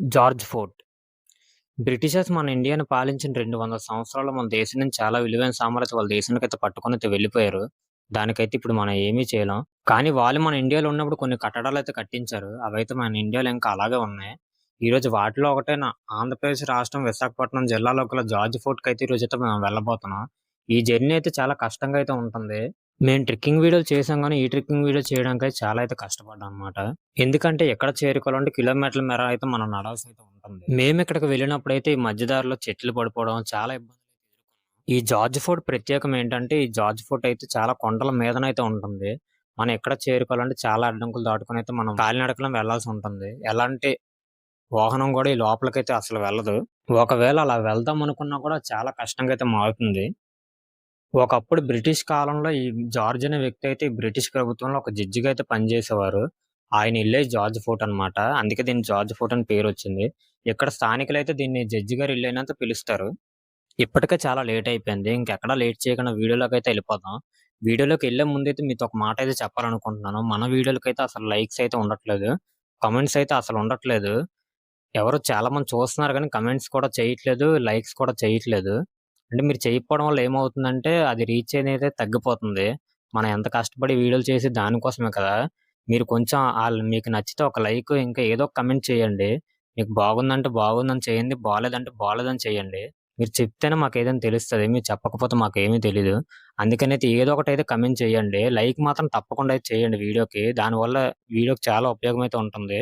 George fort Britishers మన ఇండియాను పాలించిన రెండు వందల సంవత్సరాలు మన దేశం నుంచి చాలా విలువైన సామర్థ్యం వాళ్ళ దేశానికి అయితే పట్టుకొని అయితే వెళ్ళిపోయారు. దానికైతే ఇప్పుడు మనం ఏమీ చేయలేం. కానీ వాళ్ళు మన ఇండియాలో ఉన్నప్పుడు కొన్ని కట్టడాలు అయితే కట్టించారు. అవైతే మన ఇండియాలో ఇంకా అలాగే ఉన్నాయి. ఈ రోజు వాటిలో ఒకటైన ఆంధ్రప్రదేశ్ రాష్ట్రం విశాఖపట్నం జిల్లాలో గల జార్జ్ ఫోర్ట్కి అయితే ఈరోజు రోజు అయితే మనం వెళ్ళబోతున్నాం. ఈ జర్నీ అయితే చాలా కష్టంగా అయితే ఉంటుంది. మేము ట్రెక్కింగ్ వీడియోలు చేసాం కానీ ఈ ట్రెక్కింగ్ వీడియో చేయడానికి చాలా అయితే కష్టపడ్డాం అనమాట ఎందుకంటే ఎక్కడ చేరుకోవాలంటే కిలోమీటర్ల మేర అయితే మనం నడవాల్సి అయితే ఉంటుంది. మేము ఇక్కడికి వెళ్ళినప్పుడు అయితే ఈ మధ్యదారిలో చెట్లు పడిపోవడం చాలా ఇబ్బంది ఈ జార్జ్ ఫోర్ట్ ప్రత్యేకం ఏంటంటే ఈ జార్జ్ ఫోర్ట్ అయితే చాలా కొండల మీదనైతే ఉంటుంది. మనం ఎక్కడ చేరుకోవాలంటే చాలా అడ్డంకులు దాటుకుని అయితే మనం కాలినడకలం వెళ్ళాల్సి ఉంటుంది. ఎలాంటి వాహనం కూడా ఈ లోపలికైతే అసలు వెళ్ళదు. ఒకవేళ అలా వెళ్దాం అనుకున్నా కూడా చాలా కష్టంగా అయితే మారుతుంది. ఒకప్పుడు బ్రిటిష్ కాలంలో ఈ జార్జ్ అనే వ్యక్తి అయితే బ్రిటిష్ ప్రభుత్వంలో ఒక జడ్జిగా అయితే పనిచేసేవారు. ఆయన ఇల్లే జార్జ్ ఫోర్ట్ అన్నమాట. అందుకే దీన్ని జార్జ్ ఫోర్ట్ అని పేరు వచ్చింది. ఇక్కడ స్థానికులు అయితే దీన్ని జడ్జి గారు ఇల్లు అయినంత పిలుస్తారు. ఇప్పటికే చాలా లేట్ అయిపోయింది. ఇంకెక్కడ లేట్ చేయకుండా వీడియోలోకి అయితే వెళ్ళిపోదాం. వీడియోలోకి వెళ్ళే ముందైతే మీతో ఒక మాట అయితే చెప్పాలనుకుంటున్నాను. మన వీడియోలకి అయితే అసలు లైక్స్ అయితే ఉండట్లేదు. కమెంట్స్ అయితే అసలు ఉండట్లేదు. ఎవరు చాలా మంది చూస్తున్నారు కానీ కమెంట్స్ కూడా చేయట్లేదు లైక్స్ కూడా చేయట్లేదు. అంటే మీరు చేయకపోవడం వల్ల ఏమవుతుందంటే అది రీచ్ అనేది తగ్గిపోతుంది. మనం ఎంత కష్టపడి వీడియోలు చేసి దానికోసమే కదా. మీరు కొంచెం వాళ్ళు మీకు నచ్చితే ఒక లైక్ ఇంకా ఏదో ఒక కమెంట్ చేయండి. మీకు బాగుందంటే బాగుందని చేయండి బాగాలేదంటే బాగాలేదని చేయండి. మీరు చెప్తేనే మాకు ఏదైనా తెలుస్తుంది మీరు చెప్పకపోతే మాకు ఏమీ తెలీదు. అందుకని అయితే ఏదో ఒకటి అయితే కమెంట్ చేయండి. లైక్ మాత్రం తప్పకుండా అయితే చేయండి వీడియోకి. దానివల్ల వీడియోకి చాలా ఉపయోగం అయితే ఉంటుంది.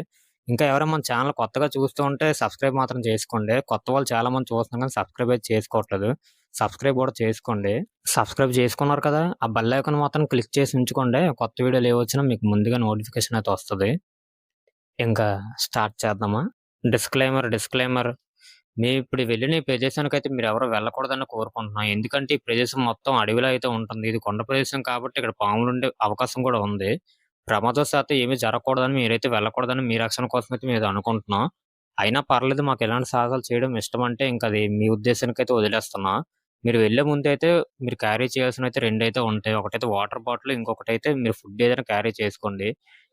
ఇంకా ఎవరైనా మన ఛానల్ కొత్తగా చూస్తూ ఉంటే సబ్స్క్రైబ్ మాత్రం చేసుకోండి. కొత్త వాళ్ళు చాలా మంది చూస్తున్నాం కానీ సబ్స్క్రైబ్ అయితే చేసుకోవట్లేదు. సబ్స్క్రైబ్ కూడా చేసుకోండి. సబ్స్క్రైబ్ చేసుకున్నారు కదా ఆ బెల్ ఐకాన్ మాత్రం క్లిక్ చేసి ఉంచుకోండి. కొత్త వీడియోలు ఏ వచ్చినా మీకు ముందుగా నోటిఫికేషన్ అయితే వస్తుంది. ఇంకా స్టార్ట్ చేద్దామా? Disclaimer disclaimer. మీ ఇప్పుడు వెళ్ళిన ఈ ప్రదేశానికి అయితే మీరు ఎవరు వెళ్ళకూడదని కోరుకుంటున్నాం. ఎందుకంటే ఈ ప్రదేశం మొత్తం అడవిలో అయితే ఉంటుంది. ఇది కొండ ప్రదేశం కాబట్టి ఇక్కడ పాములు ఉండే అవకాశం కూడా ఉంది. ప్రమాదవశాత్తు ఏమీ జరగకూడదని మీరైతే వెళ్ళకూడదని మీ రక్షణ కోసం అయితే మీరు అనుకుంటున్నాం. అయినా పర్లేదు మాకు ఎలాంటి సాహసాలు చేయడం ఇష్టం అంటే ఇంకా అది మీ ఉద్దేశానికి అయితే వదిలేస్తున్నా. మీరు వెళ్ళే ముందు అయితే మీరు క్యారీ చేయాల్సిన అయితే రెండు అయితే ఉంటాయి. ఒకటైతే వాటర్ బాటిల్ ఇంకొకటి అయితే మీరు ఫుడ్ ఏదైనా క్యారీ చేసుకోండి.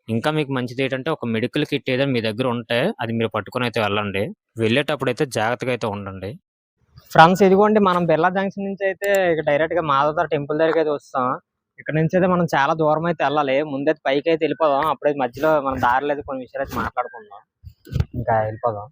ఇంకా మీకు మంచిది ఏంటంటే ఒక మెడికల్ కిట్ ఏదైనా మీ దగ్గర ఉంటే అది మీరు పట్టుకొని అయితే వెళ్ళండి. వెళ్ళేటప్పుడు అయితే జాగ్రత్తగా అయితే ఉండండి. ఫ్రెండ్స్ ఇదిగోండి మనం బిర్లా జంక్షన్ నుంచి అయితే ఇక డైరెక్ట్గా మాధవ టెంపుల్ దగ్గరికి అయితే వస్తాం. ఇక్కడ నుంచి అయితే మనం చాలా దూరం అయితే వెళ్ళాలి. ముందైతే పైకి అయితే వెళ్ళిపోదాం. అప్పుడైతే మధ్యలో మనం దారిలో అయితే కొన్ని విషయాలు అయితే మాట్లాడుకుందాం. ఇంకా వెళ్ళిపోదాం.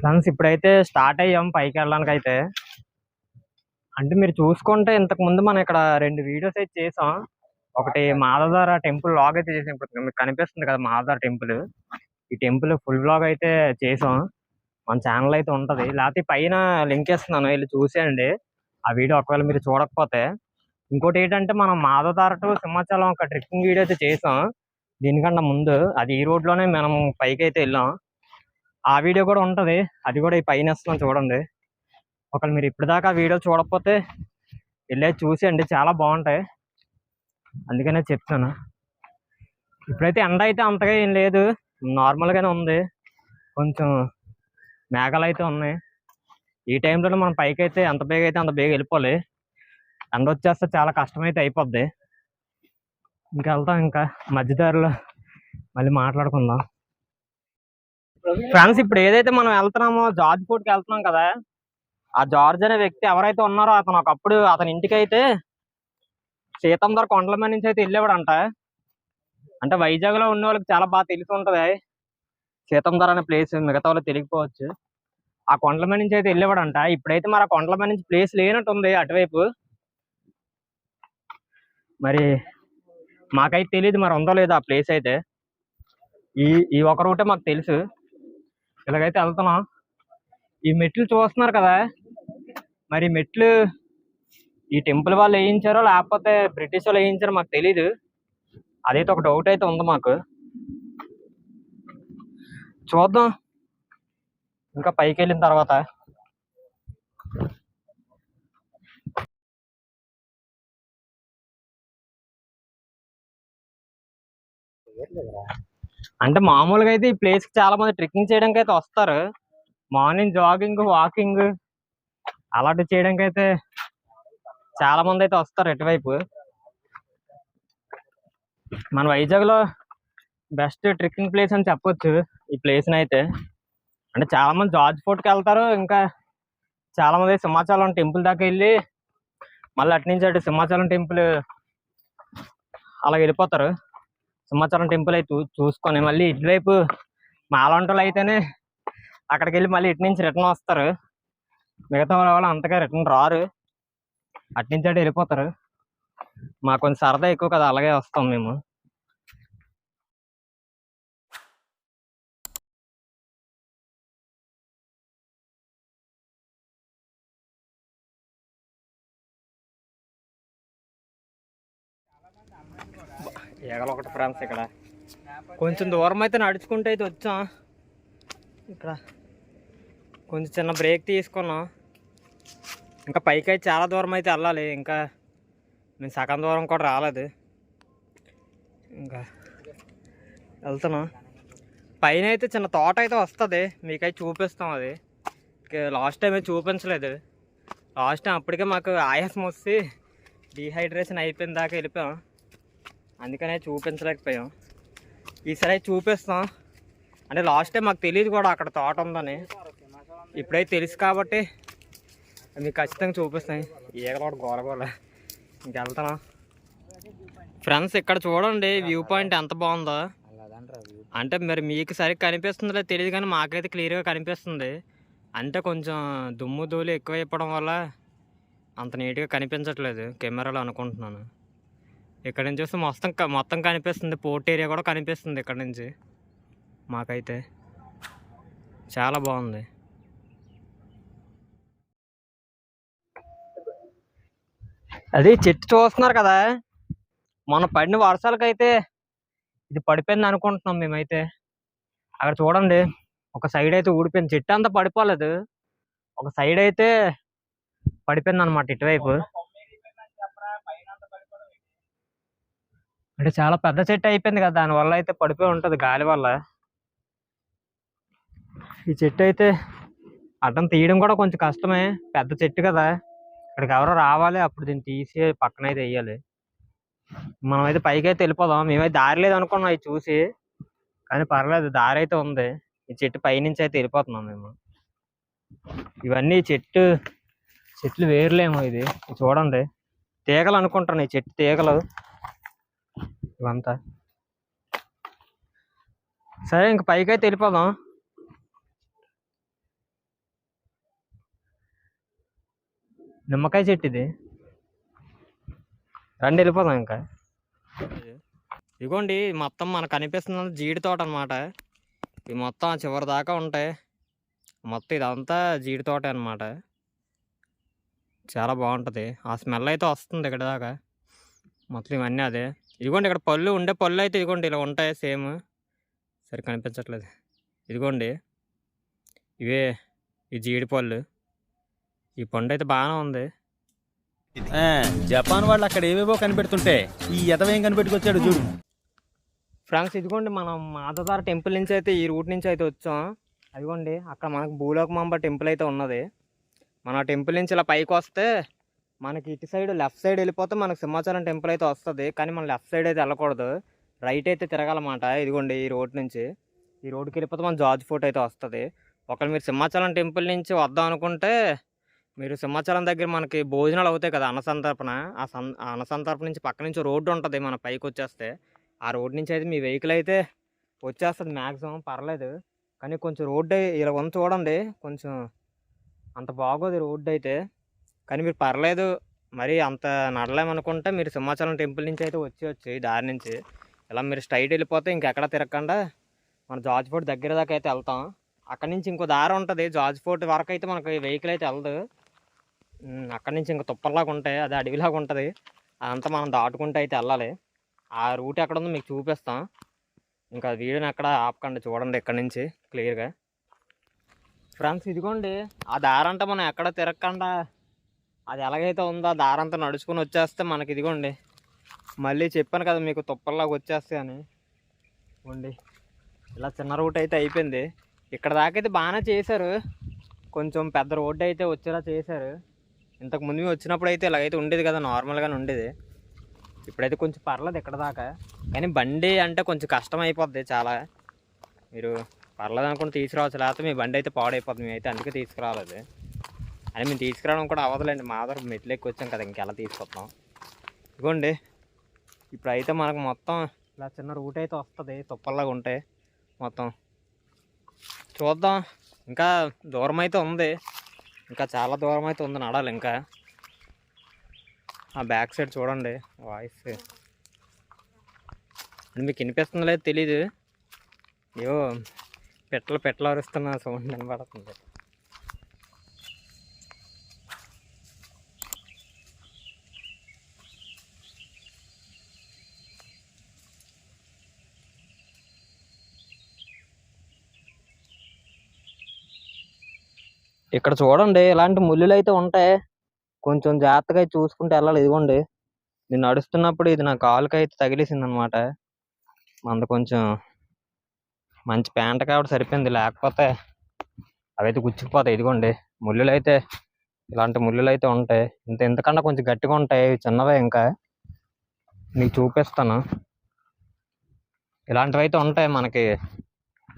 ఫ్రెండ్స్ ఇప్పుడైతే స్టార్ట్ అయ్యాం పైకి వెళ్ళడానికి అయితే అంటే మీరు చూసుకుంటే ఇంతకు ముందు మనం ఇక్కడ రెండు వీడియోస్ అయితే చేసాం. ఒకటి మాధవధార టెంపుల్ లాగ్ అయితే చేసాం. ఇప్పుడు మీకు కనిపిస్తుంది కదా మాధవధార టెంపుల్. ఈ టెంపుల్ ఫుల్ వ్లాగ్ అయితే చేసాం. మన ఛానల్ అయితే ఉంటది. లేకపోతే పైన లింక్ ఇస్తున్నాను వెళ్ళి చూసేయండి. ఆ వీడియో ఒకవేళ మీరు చూడకపోతే. ఇంకోటి ఏంటంటే మనం మాధవధార టు సింహాచలం ఒక ట్రెక్కింగ్ వీడియో అయితే చేసాం. దీనికన్నా ముందు అది ఈ రోడ్లోనే మనం పైకి అయితే వెళ్ళాం. ఆ వీడియో కూడా ఉంటుంది. అది కూడా ఈ పైన ఇస్తున్నాం చూడండి. ఒకవేళ మీరు ఇప్పటిదాకా ఆ వీడియో చూడకపోతే వెళ్ళే చూసేయండి. చాలా బాగుంటాయి. అందుకనే చెప్తాను. ఇప్పుడైతే ఎండ అయితే అంతగా ఏం లేదు. నార్మల్గానే ఉంది. కొంచెం మేఘాలు అయితే ఉన్నాయి. ఈ టైంలో మనం పైకి అయితే ఎంత బేగ అయితే అంత బేగ వెళ్ళిపోవాలి. ఎండ వచ్చేస్తే చాలా కష్టమైతే అయిపోద్ది. ఇంకా వెళ్తాం ఇంకా. మధ్యదారిలో మళ్ళీ మాట్లాడుకుందాం. ఫ్రెండ్స్ ఇప్పుడు ఏదైతే మనం వెళ్తున్నామో జార్జ్ ఫోర్ట్కి వెళ్తున్నాం కదా ఆ జార్జ్ అనే వ్యక్తి ఎవరైతే ఉన్నారో అతను ఒకప్పుడు అతని ఇంటికి అయితే సీతందర కొండల మీద నుంచి అయితే వెళ్ళేవాడంట. అంటే వైజాగ్లో ఉన్న వాళ్ళకి చాలా బాగా తెలిసి ఉంటది. సీతంధర అనే ప్లేస్ మిగతా వాళ్ళకి తెలియకపోవచ్చు. ఆ కొండల మీద నుంచి అయితే వెళ్ళేవాడంట. ఇప్పుడైతే మరి ఆ కొండల మీద నుంచి ప్లేస్ లేనట్టు ఉంది అటువైపు. మరి మాకైతే తెలియదు మరి ఉందో లేదో ఆ ప్లేస్ అయితే. ఈ ఈ ఒక రూటే మాకు తెలుసు. ఇలాగైతే వెళ్తున్నాం. ఈ మెట్లు చూస్తున్నారు కదా? మరి మెట్లు ఈ టెంపుల్ వాళ్ళు వేయించారో లేకపోతే బ్రిటిష్ వాళ్ళు వేయించారో మాకు తెలీదు. అదైతే ఒక డౌట్ అయితే ఉంది మాకు. చూద్దాం. ఇంకా పైకి వెళ్ళిన తర్వాత. అంటే మామూలుగా అయితే ఈ ప్లేస్కి చాలా మంది ట్రెక్కింగ్ చేయడానికి అయితే వస్తారు. మార్నింగ్ జాగింగ్ వాకింగ్ అలాంటి చేయడానికి అయితే చాలా మంది అయితే వస్తారు ఎటువైపు మన వైజాగ్లో బెస్ట్ ట్రెక్కింగ్ ప్లేస్ అని చెప్పొచ్చు ఈ ప్లేస్ అయితే. అంటే చాలా మంది జార్జ్ ఫోర్ట్కి వెళ్తారు. ఇంకా చాలా మంది సింహాచలం టెంపుల్ దాకా వెళ్ళి మళ్ళీ అటు నుంచి అటు సింహాచలం టెంపుల్ అలా వెళ్ళిపోతారు. సింహాచలం టెంపుల్ అయితే చూసుకొని మళ్ళీ ఇటువైపు మాలంటలు అయితేనే అక్కడికి వెళ్ళి మళ్ళీ ఇటు నుంచి రిటర్న్ వస్తారు. మిగతా వాళ్ళు అంతగా రిటర్న్ రారు. అటు నుంచి అటు వెళ్ళిపోతారు. మాకు కొంచెం సరదా ఎక్కువ కదా అలాగే వస్తాం మేము. ఏగలు ఒకటి ఫ్రెండ్స్ ఇక్కడ కొంచెం దూరం అయితే నడుచుకుంటూ అయితే వచ్చాం. ఇక్కడ కొంచెం చిన్న బ్రేక్ తీసుకున్నాం. ఇంకా పైకి అయితే చాలా దూరం అయితే వెళ్ళాలి. ఇంకా మేము సగం దూరం కూడా రాలేదు. ఇంకా వెళ్తున్నాం. పైన అయితే చిన్న తోట అయితే వస్తుంది. మీకైతే చూపిస్తాం అది. లాస్ట్ టైం అయితే చూపించలేదు. లాస్ట్ టైం అప్పటికే మాకు ఆయాసం వస్తే డీహైడ్రేషన్ అయిపోయిన దాకా వెళ్ళిపోయాం. అందుకనే చూపించలేకపోయాం. ఈసారి చూపిస్తాం. అంటే లాస్ట్ టైం మాకు తెలియదు కూడా అక్కడ తోట ఉందని. ఇప్పుడైతే తెలుసు కాబట్టి మీకు ఖచ్చితంగా చూపిస్తాయి ఈగలు కూడా గోల గోల. ఫ్రెండ్స్ ఇక్కడ చూడండి వ్యూ పాయింట్ ఎంత బాగుందో. అంటే మరి మీకు సరిగ్గా కనిపిస్తుందో తెలియదు కానీ మాకైతే క్లియర్గా కనిపిస్తుంది. అంటే కొంచెం దుమ్ము ధూళి ఎక్కువ అయిపోవడం వల్ల అంత నీట్గా కనిపించట్లేదు. కెమెరాలో అనుకుంటున్నాను. ఇక్కడ నుంచి చూస్తే మొత్తం మొత్తం కనిపిస్తుంది. పోర్ట్ ఏరియా కూడా కనిపిస్తుంది ఇక్కడ నుంచి. మాకైతే చాలా బాగుంది. అది చెట్టు చూస్తున్నారు కదా? మన పడిన వర్షాలకైతే ఇది పడిపోయింది అనుకుంటున్నాం మేమైతే. అక్కడ చూడండి ఒక సైడ్ అయితే ఊడిపోయింది. చెట్టు అంతా పడిపోలేదు. ఒక సైడ్ అయితే పడిపోయింది అనమాట ఇటువైపు. అంటే చాలా పెద్ద చెట్టు అయిపోయింది కదా దానివల్ల అయితే పడిపోయి ఉంటుంది గాలి వల్ల. ఈ చెట్టు అయితే అడ్డం తీయడం కూడా కొంచెం కష్టమే. పెద్ద చెట్టు కదా. ఇక్కడికి ఎవరో రావాలి అప్పుడు దీన్ని తీసి పక్కన అయితే వేయాలి. మనం అయితే పైకి అయితే వెళ్ళిపోదాం. మేమైతే దారి లేదు అనుకున్నాం ఇది చూసి. కానీ పర్లేదు దారి అయితే ఉంది. ఈ చెట్టు పైనుంచి అయితే వెళ్ళిపోతున్నాం మేము. ఇవన్నీ చెట్టు చెట్లు వేర్లేమో ఇది. ఇది చూడండి. తీగలు అనుకుంటాను ఈ చెట్టు తీగలు. ఇవంతా. సరే ఇంక పైకి అయితే వెళ్ళిపోదాం. నిమ్మకాయ చెట్టు ఇది. రండి వెళ్ళిపోదాం ఇంకా. ఇదిగోండి మొత్తం మనకు కనిపిస్తుంది జీడి తోట అనమాట ఇది మొత్తం చివరి దాకా ఉంటాయి. మొత్తం ఇదంతా జీడి తోట అనమాట చాలా బాగుంటుంది. ఆ స్మెల్ అయితే వస్తుంది ఇక్కడ దాకా. మొత్తం ఇవన్నీ అదే. ఇదిగోండి ఇక్కడ పళ్ళు ఉండే పళ్ళు అయితే ఇదిగోండి ఇలా ఉంటాయి సేమ్? సరే కనిపించట్లేదు. ఇదిగోండి. ఇవే ఈ జీడి పళ్ళు ఈ పండు అయితే బాగానే ఉంది జపాన్ వాళ్ళు అక్కడ ఏవేవో కనిపెడుతుంటే ఈ ఎదవేం కనిపెట్టుకొచ్చాడు చూడు. ఫ్రెండ్స్ ఇదిగోండి మనం మాధవదార టెంపుల్ నుంచి అయితే ఈ రూట్ నుంచి అయితే వచ్చాం. అదిగోండి అక్కడ మనకు భూలోకమాంబ టెంపుల్ అయితే ఉన్నది. మన టెంపుల్ నుంచి ఇలా పైకి వస్తే మనకి ఇటు సైడ్ లెఫ్ట్ సైడ్ వెళ్ళిపోతే మనకు సింహాచలం టెంపుల్ అయితే వస్తుంది. కానీ మనం లెఫ్ట్ సైడ్ అయితే వెళ్ళకూడదు. రైట్ అయితే తిరగాలన్నమాట. ఇదిగోండి ఈ రోడ్ నుంచి. ఈ రోడ్కి వెళ్ళిపోతే మన జార్జ్ ఫోర్ట్ అయితే వస్తుంది. ఒకవేళ మీరు సింహాచలం టెంపుల్ నుంచి వద్దాం అనుకుంటే మీరు సింహాచలం దగ్గర మనకి భోజనాలు అవుతాయి కదా అన్నసంతర్పణ. ఆ సన్ అన్నసంతర్పణ నుంచి పక్క నుంచి రోడ్డు ఉంటుంది మన పైకి వచ్చేస్తే. ఆ రోడ్ నుంచి అయితే మీ వెహికల్ అయితే వచ్చేస్తుంది మ్యాక్సిమం పర్లేదు. కానీ కొంచెం రోడ్డు ఇలా ఉంది చూడండి. కొంచెం అంత బాగోదు రోడ్డు అయితే. కానీ మీరు పర్లేదు. మరి అంత నడలేమనుకుంటే మీరు సింహాచలం టెంపుల్ నుంచి అయితే వచ్చేయచ్చు ఈ దారి నుంచి. ఇలా మీరు స్ట్రైట్ వెళ్ళిపోతే ఇంకెక్కడ తిరగకుండా మన జార్జ్ ఫోర్ట్ దగ్గర దాకా అయితే వెళ్తాం. అక్కడి నుంచి ఇంకో దారి ఉంటుంది. జార్జ్ ఫోర్ట్ వరకు అయితే మనకి వెహికల్ అయితే వెళ్ళదు. అక్కడ అక్కడి నుంచి ఇంకా తుప్పల్లాగా ఉంటాయి. అది అడవిలాగా ఉంటుంది. అదంతా మనం దాటుకుంటూ అయితే వెళ్ళాలి. ఆ రూట్ ఎక్కడ ఉందో మీకు చూపిస్తాం. ఇంకా వీడియోని ఎక్కడ ఆపకండి చూడండి ఇక్కడ నుంచి క్లియర్గా. ఫ్రెండ్స్ ఇదిగోండి. ఆ దారంటే మనం ఎక్కడ తిరగకుండా అది ఎలాగైతే ఉందో ఆ దారంతా నడుచుకుని వచ్చేస్తే మనకి ఇదిగోండి. మళ్ళీ చెప్పాను కదా మీకు తుప్పల్లాగా వచ్చేస్తాయి అని. ఉండి ఇలా చిన్న రూట్ అయితే అయిపోయింది. ఇక్కడ దాకా అయితే బాగానే చేశారు. కొంచెం పెద్ద రోడ్డు అయితే వచ్చేలా చేశారు. ఇంతకు ముందు వచ్చినప్పుడు అయితే ఇలాగైతే ఉండేది కదా నార్మల్గానే ఉండేది. ఇప్పుడైతే కొంచెం పర్లేదు ఇక్కడ దాకా. కానీ బండి అంటే కొంచెం కష్టం అయిపోద్ది చాలా. మీరు పర్లేదు అనుకుంటే తీసుకురావచ్చు. లేకపోతే మీ బండి అయితే పాడైపోతుంది మీ అయితే అందుకే తీసుకురాలేదు. అని మేము తీసుకురావడం కూడా అవ్వదులేండి. మా దగ్గర మెట్లు ఎక్కువ వచ్చాం కదా ఇంకెలా తీసుకొస్తాం? ఇదిగోండి. ఇప్పుడు అయితే మనకు మొత్తం ఇలా చిన్న రూట్ అయితే వస్తుంది తుప్పల్లాగా ఉంటాయి మొత్తం. చూద్దాం. ఇంకా దూరం అయితే ఉంది. ఇంకా చాలా దూరం అయితే ఉంది నడాలి ఇంకా. ఆ బ్యాక్ సైడ్ చూడండి వాయిస్. అది మీకు వినిపిస్తుందో లేదో తెలీదు. అయ్యో పెట్టలు పెట్టలు అరుస్తున్న సౌండ్ కనబడుతుంది ఇక్కడ చూడండి ఇలాంటి ముళ్ళులు అయితే ఉంటాయి. కొంచెం జాగ్రత్తగా అయితే చూసుకుంటే వెళ్ళాలి. ఇదిగోండి నేను నడుస్తున్నప్పుడు ఇది నా కాలుకి అయితే తగిలేసింది అనమాట మంద కొంచెం మంచి ప్యాంట్ కాబట్టి సరిపోయింది. లేకపోతే అవైతే గుచ్చుకుపోతాయి ఇదిగోండి ముళ్ళులు అయితే ఇలాంటి ముళ్ళులు అయితే ఉంటాయి. ఇంత ఇంతకన్నా కొంచెం గట్టిగా ఉంటాయి. చిన్నవే ఇంకా. మీకు చూపిస్తాను. ఇలాంటివి అయితే ఉంటాయి మనకి.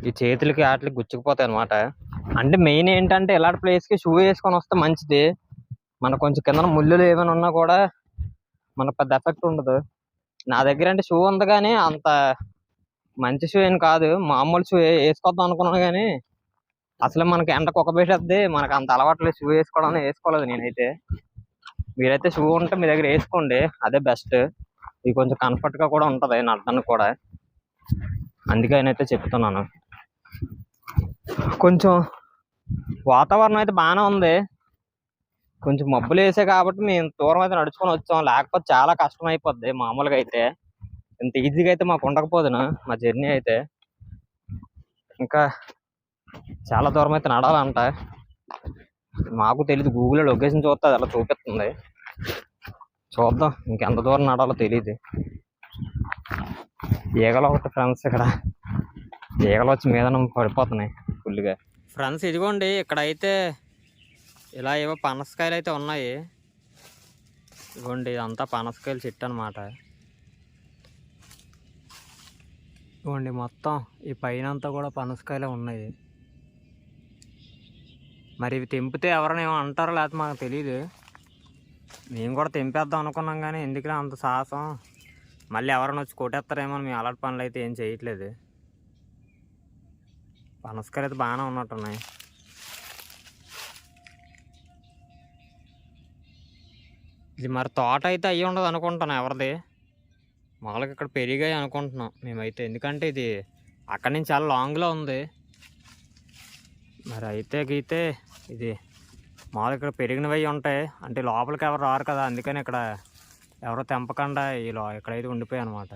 ఈ చేతులకి వాటికి గుచ్చుకుపోతాయి అనమాట అంటే మెయిన్ ఏంటంటే ఇలాంటి ప్లేస్కి షూ వేసుకొని వస్తే మంచిది. మన కొంచెం కింద ముళ్ళులు ఏమైనా ఉన్నా కూడా మనకు పెద్ద ఎఫెక్ట్ ఉండదు. నా దగ్గర అంటే షూ ఉంది కానీ అంత మంచి షూ ఏం కాదు. మామూలు షూ వేసుకొద్దాం అనుకున్నాను కానీ అసలు మనకి ఎండకు ఒక పెట్టద్ది మనకు అంత అలవాట్లేదు షూ వేసుకోవడం వేసుకోలేదు నేనైతే. మీరైతే షూ ఉంటే మీ దగ్గర వేసుకోండి. అదే బెస్ట్ ఇది కొంచెం కంఫర్ట్గా గా కూడా ఉంటుంది నడటానికి కూడా. అందుకే నేనైతే చెప్తున్నాను. కొంచెం వాతావరణం అయితే బాగానే ఉంది. కొంచెం మబ్బులు వేసే కాబట్టి మేము దూరం అయితే నడుచుకొని వచ్చాం. లేకపోతే చాలా కష్టం అయిపోద్ది మామూలుగా అయితే. ఇంత ఈజీగా అయితే మాకు ఉండకపోదును మా జర్నీ అయితే. ఇంకా చాలా దూరం అయితే నడాలంట. మాకు తెలియదు గూగుల్లో లొకేషన్ చూస్తే అది అలా చూపిస్తుంది. చూద్దాం ఇంకెంత దూరం నడాలో తెలియదు ఈగలు ఒకటి ఫ్రెండ్స్ ఇక్కడ. ఈగలు వచ్చి మీద పడిపోతున్నాయి ఫుల్గా ఫ్రెండ్స్ ఇదిగోండి ఇక్కడ అయితే ఇలా ఏవో పనసకాయలు అయితే ఉన్నాయి. ఇదిగోండి ఇదంతా పనసకాయలు చెట్టు అనమాట ఇదిగోండి మొత్తం ఈ పైన అంతా కూడా పనసకాయలే ఉన్నాయి. మరి ఇవి తెంపితే ఎవరైనా ఏమో అంటారో లేకపోతే మాకు తెలియదు మేము కూడా తెంపేద్దాం అనుకున్నాం కానీ ఎందుకులే అంత సాహసం. మళ్ళీ ఎవరైనా వచ్చి కొట్టేస్తారేమో మేము అలాంటి పనులు అయితే ఏం చేయట్లేదు. పనసకాయలు అయితే బాగానే ఉన్నట్టున్నాయి. ఇది మరి తోట అయితే అయ్యి ఉండదు అనుకుంటున్నాను ఎవరిది? మామూలుగా ఇక్కడ పెరిగాయి అనుకుంటున్నాం మేమైతే. ఎందుకంటే ఇది అక్కడి నుంచి చాలా లాంగ్లో ఉంది. మరి అయితే గీతే ఇది మామూలుగా ఇక్కడ పెరిగినవి ఉంటాయి. అంటే లోపలికి ఎవరు రారు కదా అందుకని ఇక్కడ ఎవరో తెంపకుండా ఈ లో ఇక్కడైతే ఉండిపోయాయి అనమాట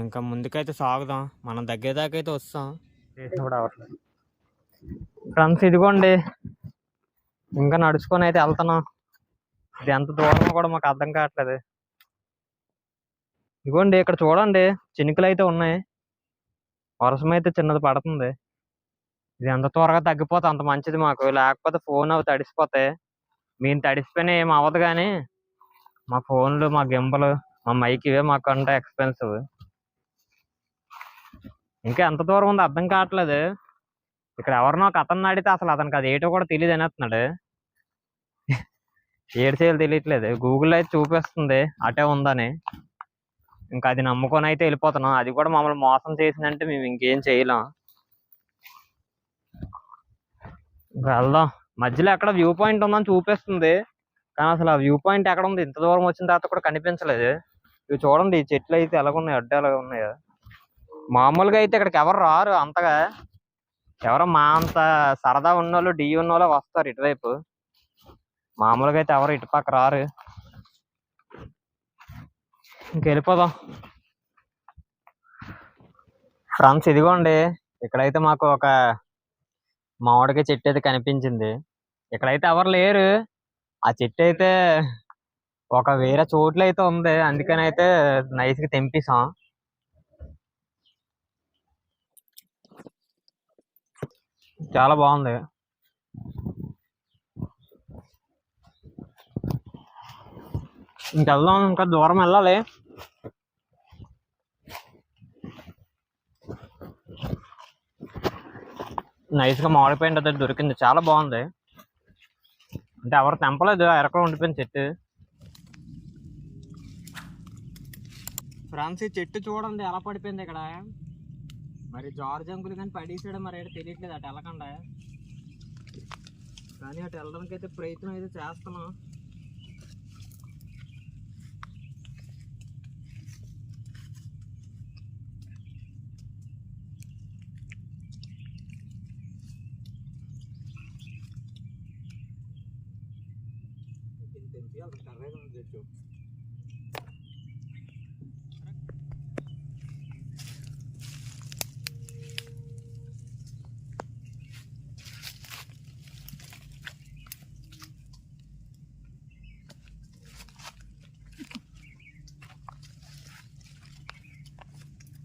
ఇంకా ముందుకైతే సాగుదాం. మనం దగ్గర దాకా అయితే వస్తాం ఫ్రెండ్స్ ఇదిగోండి. ఇంకా నడుచుకొని అయితే వెళ్తున్నాం. ఇది ఎంత దూరమో కూడా మాకు అర్థం కావట్లేదు. ఇదిగోండి ఇక్కడ చూడండి. చినుకులు అయితే ఉన్నాయి. వర్షం అయితే చిన్నది పడుతుంది. ఇది ఎంత త్వరగా తగ్గిపోతే అంత మంచిది మాకు. లేకపోతే ఫోన్ అవి తడిసిపోతాయి మేము తడిసిపోయినా ఏం అవ్వదు కానీ మా ఫోన్లు మా గింబలు మా మైక్ ఇవే మాకు అంటే ఎక్స్పెన్సివ్ ఇంకా ఎంత దూరం ఉందో అర్థం కావట్లేదు. ఇక్కడ ఎవరినో ఒక అతను అడిగితే అసలు అతనికి అది ఏటో కూడా తెలియదు అనేస్తున్నాడు. ఏడు చేయాలి తెలియట్లేదు. గూగుల్ అయితే చూపిస్తుంది. అటే ఉందని. ఇంకా అది నమ్ముకొని అయితే వెళ్ళిపోతున్నాం. అది కూడా మమ్మల్ని మోసం చేసిందంటే మేము ఇంకేం చేయలేం. ఇంకా వెళ్దాం. మధ్యలో ఎక్కడ వ్యూ పాయింట్ ఉందని చూపిస్తుంది. కానీ అసలు ఆ వ్యూ పాయింట్ ఎక్కడ ఉంది? ఇంత దూరం వచ్చిన తర్వాత కూడా కనిపించలేదు. ఇవి చూడండి ఈ చెట్లు అయితే ఎలాగున్నాయి? అడ్డ ఎలాగ ఉన్నాయో మామూలుగా అయితే ఇక్కడికి ఎవరు రారు అంతగా. ఎవరు మా అంత సరదా ఉన్నోళ్ళు డి ఉన్నోళ్ళు వస్తారు ఇటువైపు. మామూలుగా అయితే ఎవరు ఇటు పక్క రారు. ఇంకెళ్ళిపోదాం ఫ్రెండ్స్ ఇదిగోండి. ఇక్కడైతే మాకు ఒక మామిడికాయ చెట్టు అయితే కనిపించింది. ఇక్కడైతే ఎవరు లేరు. ఆ చెట్టు అయితే ఒక వేరే చోట్ల అయితే ఉంది. అందుకని అయితే నైస్గా తెంపేసాం చాలా బాగుంది. ఇంకెళ్దాం ఇంకా దూరం వెళ్ళాలి. నైస్గా మామిడిపోయింది అది దొరికింది. చాలా బాగుంది. అంటే ఎవరు తెంపలేదు. ఎరకలో ఉండిపోయింది చెట్టు. ఫ్రాన్స్ ఈ చెట్టు చూడండి ఎలా పడిపోయింది ఇక్కడ. మరి జార్జ్ అంకులు కానీ పడేసాడు మరి ఏంటో తెలియట్లేదు అటు వెళ్ళకుండా. కానీ అటు వెళ్ళడానికి అయితే ప్రయత్నం అయితే చేస్తున్నాం.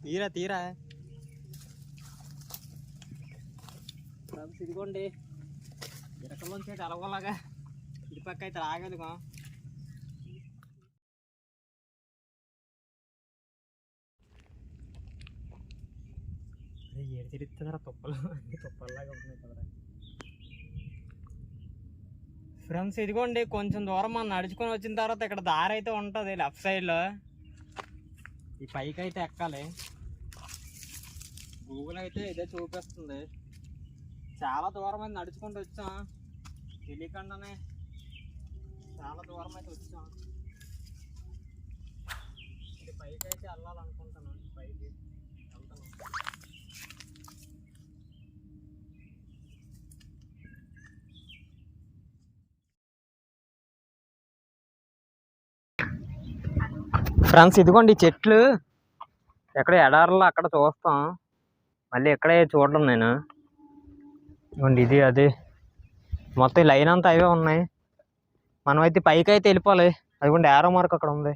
తీరా తీరా. ఇదిగోండి. ఇరకలోంచి ఎలగలాగా ఇటు పక్క అయితే రాగలుగా ఏడు తిరుగుతుందరా తుప్పలు? అన్ని తుప్పల్లాగా ఉన్నాయి కదరా. ఫ్రెండ్స్ ఇదిగోండి కొంచెం దూరం మనం నడుచుకొని వచ్చిన తర్వాత ఇక్కడ దారి అయితే ఉంటుంది లెఫ్ట్ సైడ్లో. ఈ పైకి అయితే ఎక్కాలి. గూగుల్ అయితే ఇదే చూపిస్తుంది. చాలా దూరం అయితే నడుచుకుంటూ వచ్చాం. తెలియకుండానే చాలా దూరం అయితే వచ్చాం. ఇది పైకి అయితే వెళ్ళాలనుకుంటాను పైకి వెళ్తాను ఫ్రెండ్స్ ఇదిగోండి చెట్లు. ఎక్కడ ఎడారులో అక్కడ చూస్తాం. మళ్ళీ ఎక్కడే చూడడం నేను. ఇవ్వండి ఇది అది. మొత్తం లైన్ అంతా అవే ఉన్నాయి. మనమైతే పైకి అయితే వెళ్ళిపోవాలి. అదిగోండి యారో మార్క్ అక్కడ ఉంది.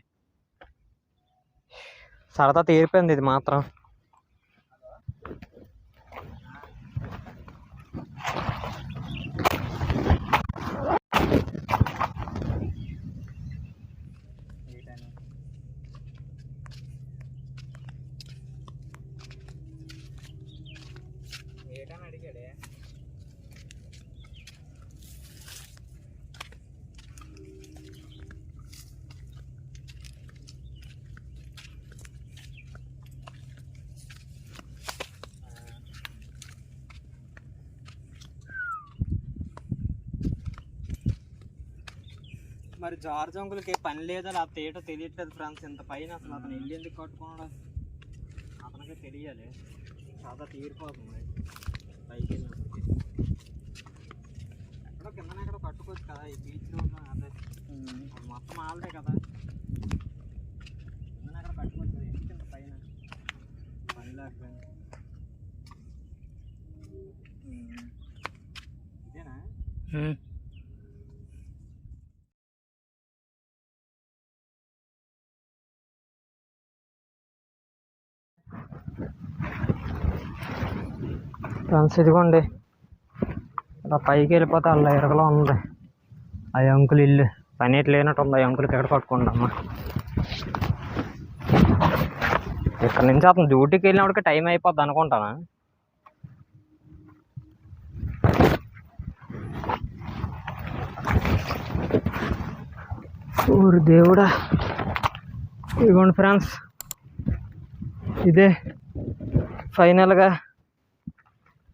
సరదా తీరిపోయింది ఇది మాత్రం. మరి జార్జ్ అంకుల్కి పని లేదా లేకపోతే ఏటో తెలియట్లేదు ఫ్రెండ్స్. ఇంత పైన అసలు అతను ఇల్లు ఎందుకు కట్టుకున్నాడు అతనికి తెలియాలి. చాలా తీరిపోతుంది పైకి వెళ్ళినప్పటికీ. ఎక్కడో కింద ఎక్కడో కట్టుకోవచ్చు కదా ఈ బీచ్లో ఉన్న అదే. మొత్తం ఆల్దే కదా. కింద ఎక్కడ కట్టుకోవచ్చు కదా ఎందుకు ఇంత పైన? పని లేక ఇదేనా? ఫ్రెండ్స్ ఇదిగోండి. ఇలా పైకి వెళ్ళిపోతే అలా ఎరగలో ఉంది. ఆ అంకుల్ ఇల్లు. పని ఎట్లా లేనట్టు ఉంది ఆ అంకుల్కి ఎక్కడ అమ్మా. ఇక్కడ నుంచి అతను డ్యూటీకి వెళ్ళినప్పటికి టైం అయిపోద్ది అనుకుంటానా? ఊరు దేవుడా. ఇదిగోండి ఫ్రెండ్స్. ఇదే ఫైనల్గా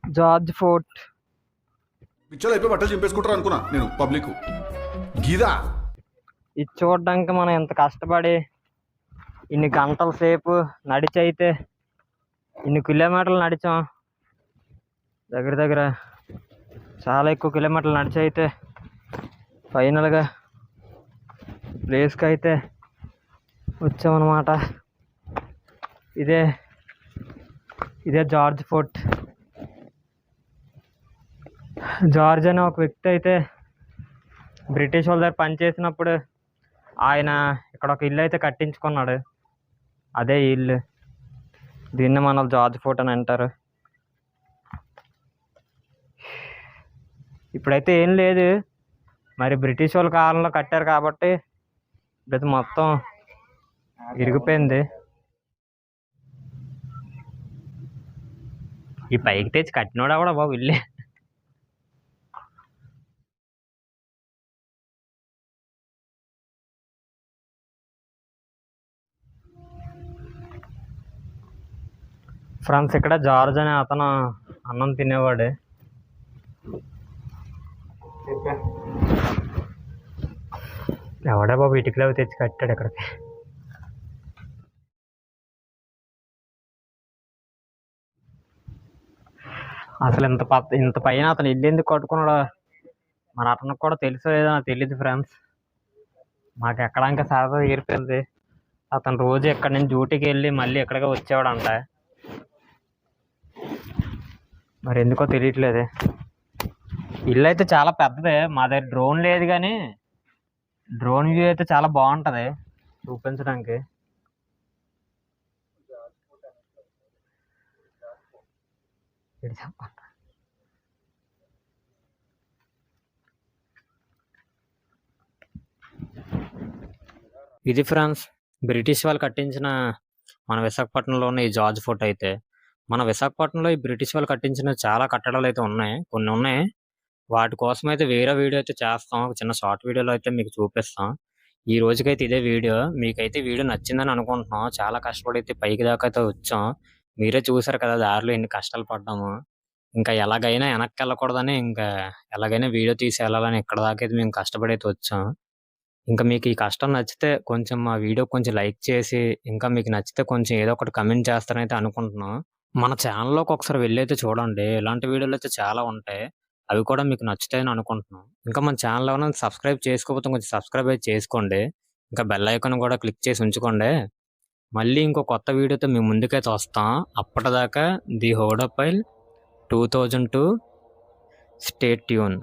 జార్జ్ ఫోర్ట్. పిచ్చోలు అయిపోయి బట్టలు చింపేసుకుంటారు అనుకున్నా నేను పబ్లిక్. గీదా? ఇది చూడడానికి మనం ఎంత కష్టపడి ఇన్ని గంటల సేపు నడిచి అయితే ఇన్ని కిలోమీటర్లు నడిచాం. దగ్గర దగ్గర చాలా ఎక్కువ కిలోమీటర్లు నడిచి అయితే ఫైనల్గా ప్లేస్కి అయితే వచ్చామన్నమాట. ఇదే ఇదే జార్జ్ ఫోర్ట్. జార్జ్ అనే ఒక వ్యక్తి అయితే బ్రిటిష్ వాళ్ళ దగ్గర పనిచేసినప్పుడు ఆయన ఇక్కడ ఒక ఇల్లు అయితే కట్టించుకున్నాడు. అదే ఇల్లు. దీన్ని మన జార్జ్ ఫోర్ట్ అని అంటారు. ఇప్పుడైతే ఏం లేదు. మరి బ్రిటిష్ వాళ్ళ కాలంలో కట్టారు కాబట్టి ఇప్పుడైతే మొత్తం ఇరిగిపోయింది. ఈ పైకి తెచ్చి కట్టినోడా కూడా బాబు ఇల్లే ఫ్రెండ్స్ ఇక్కడ జార్జ్ అనే అతను అన్నం తినేవాడు. ఎవడే బాబు ఇటుకలు అవి తెచ్చి కట్టాడు ఇక్కడికి. అసలు ఇంత ఇంత పైన అతను ఇల్లు ఎందుకు కట్టుకున్నాడో మన అతనికి కూడా తెలుసో లేదో నాకు తెలియదు ఫ్రెండ్స్. మాకు ఎక్కడానికి సరదా తీరిపోయింది. అతను రోజు ఎక్కడి నుంచి డ్యూటీకి వెళ్ళి మళ్ళీ ఎక్కడికి వచ్చేవాడంట. మరి ఎందుకో తెలియట్లేదే. ఇల్లు అయితే చాలా పెద్దదే. మా దగ్గర డ్రోన్ లేదు కానీ డ్రోన్ వ్యూ అయితే చాలా బాగుంటుంది చూపించడానికి. ఇది ఇది ఫ్రాన్స్ బ్రిటిష్ వాళ్ళు కట్టించిన మన విశాఖపట్నంలో ఉన్న ఈ జార్జ్ ఫోర్ట్ అయితే. మన విశాఖపట్నంలో ఈ బ్రిటిష్ వాళ్ళు కట్టించిన చాలా కట్టడాలు అయితే ఉన్నాయి. కొన్ని ఉన్నాయి. వాటి కోసం అయితే వేరే వీడియో అయితే చేస్తాం. ఒక చిన్న షార్ట్ వీడియోలో అయితే మీకు చూపిస్తాం. ఈ రోజుకైతే ఇదే వీడియో. మీకైతే వీడియో నచ్చిందని అనుకుంటున్నాం. చాలా కష్టపడి అయితే పైకి దాకా అయితే వచ్చాం. మీరే చూసారు కదా దారిలో ఎన్ని కష్టాలు పడ్డాము. ఇంకా ఎలాగైనా వెనక్కి వెళ్ళకూడదని ఇంకా ఎలాగైనా వీడియో తీసి వెళ్ళాలని ఇక్కడ దాకా అయితే మేము కష్టపడి అయితే వచ్చాం. ఇంకా మీకు ఈ కష్టం నచ్చితే కొంచెం మా వీడియో కొంచెం లైక్ చేసి ఇంకా మీకు నచ్చితే కొంచెం ఏదో ఒకటి కమెంట్ చేస్తారని అయితే అనుకుంటున్నాం. మన ఛానల్లోకి ఒకసారి వెళ్ళి చూడండి. ఇలాంటి వీడియోలు అయితే చాలా ఉంటాయి. అవి కూడా మీకు నచ్చుతాయని అనుకుంటున్నాం. ఇంకా మన ఛానల్ ఏమైనా సబ్స్క్రైబ్ చేసుకోకపోతే కొంచెం సబ్స్క్రైబ్ అయితే చేసుకోండి. ఇంకా బెల్ ఐకాన్ కూడా క్లిక్ చేసి ఉంచుకోండి. మళ్ళీ ఇంకో కొత్త వీడియోతో మీ ముందుకైతే వస్తాం. అప్పటిదాకా the హోడపైల్ two thousand two. Stay tuned.